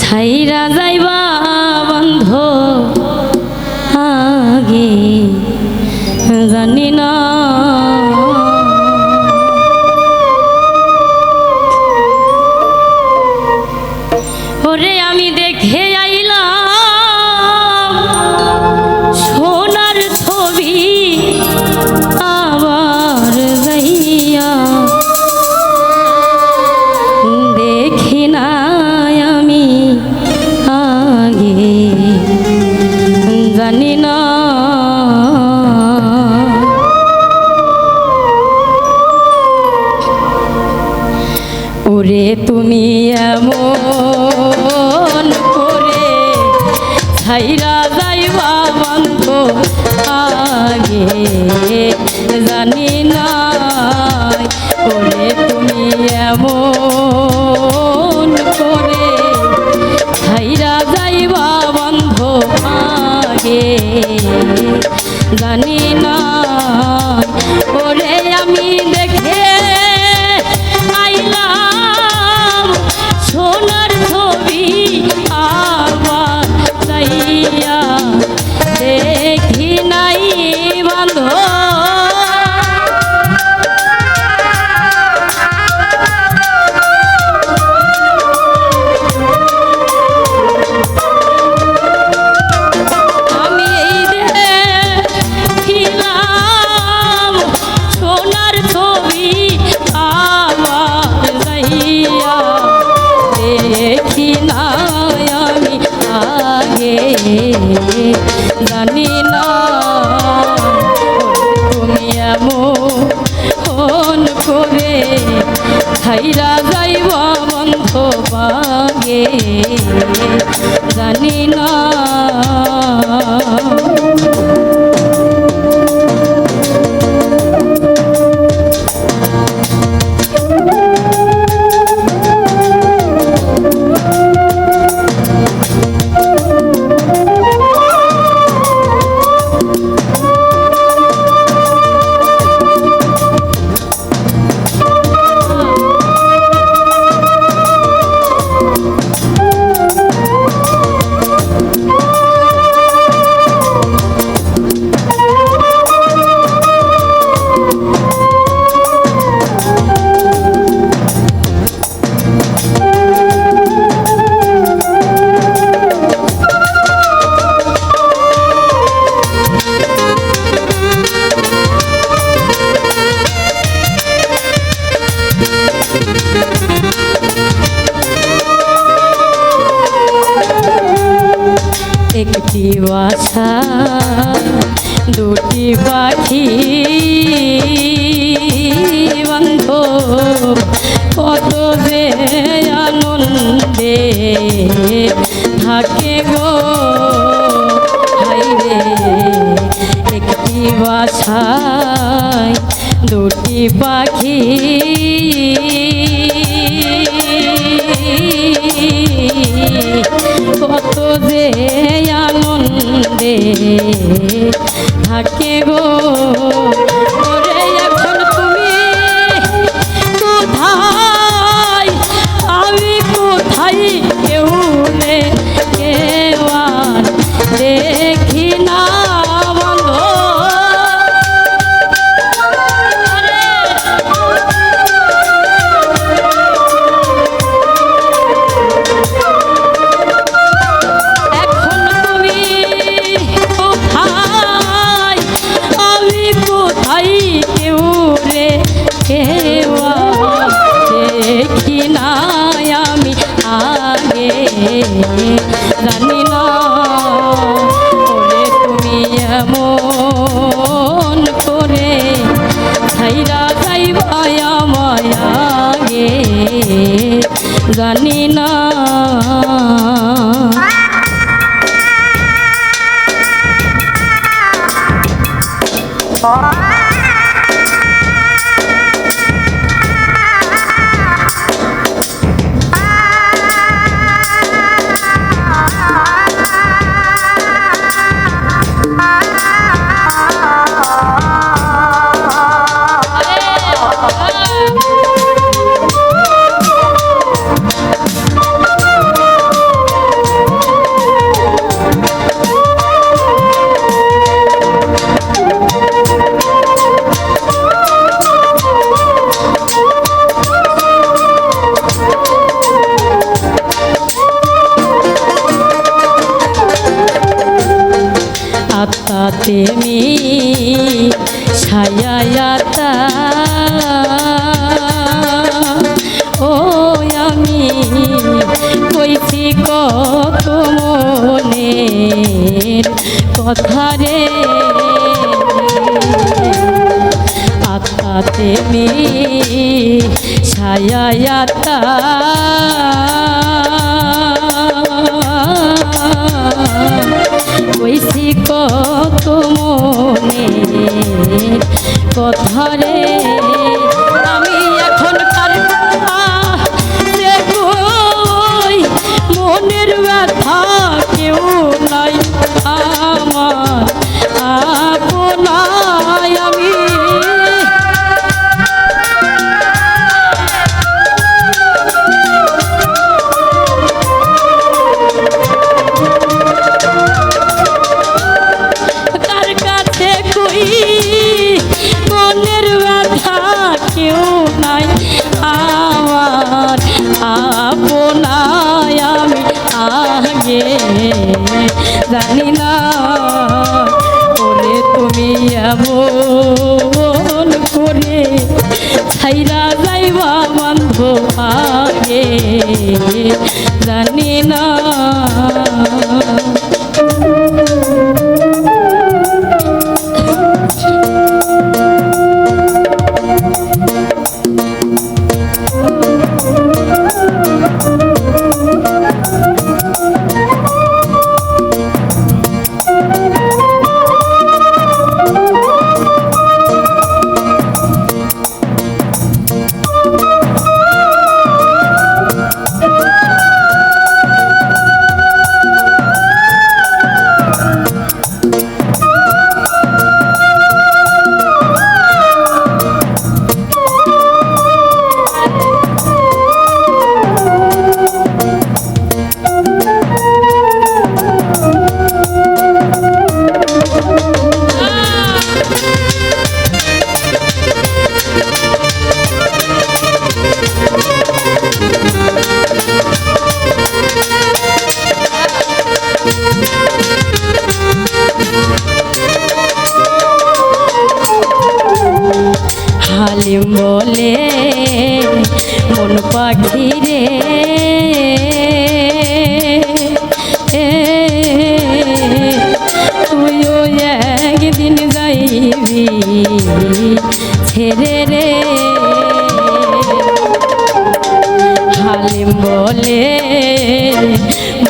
ছাইরা যাইবা রে তুমি এমন করে ছাইরা যাইবা বন্ধ আগে জানি না করে তুমি এমন করে ছাইরা যাইব বন্ধ পাগে জানি না একটি বাসা দুটি পাখি বন্ধ কত যে আনন্দে থাকে গো। হাইরে, একটি বাসায় দুটি পাখি। কত যে থাকে গো। মন ছায়ায়াতা ও আমি কইছি মে ছায়ায়াতা কথা রে আগে জানি না ওরে তুমি এমন করে ছাইরা যাইবা বন্ধ আগে জানি না যাইবি ছেড়ে রে। হালিম বলে,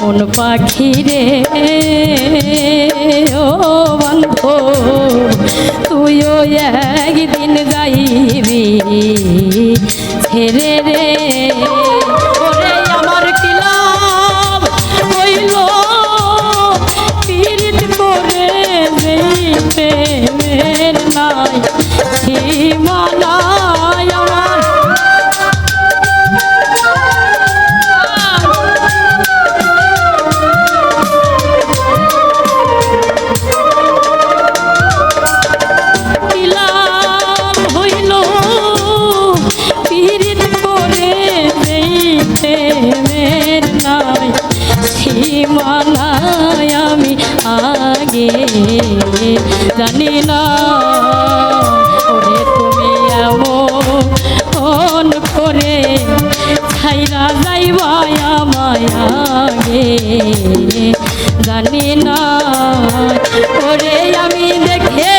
মন পাখি রে। ও বন্ধ, তুইও একদিন যাইবি। ছেড়ে রে। আগে জানি না ওরে তুমি এমন করে ছাইরা যাইবা আমায় আগে। জানি না ওরে আমি দেখে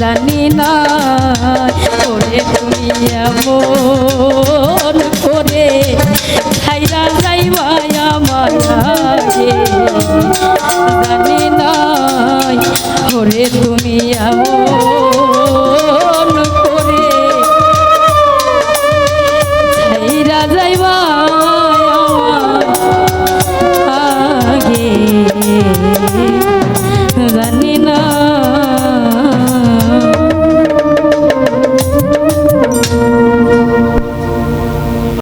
জানি না ওরে তুমি এমন করে খাইরা যাইবা আমার জানি না ওরে তুমি এমন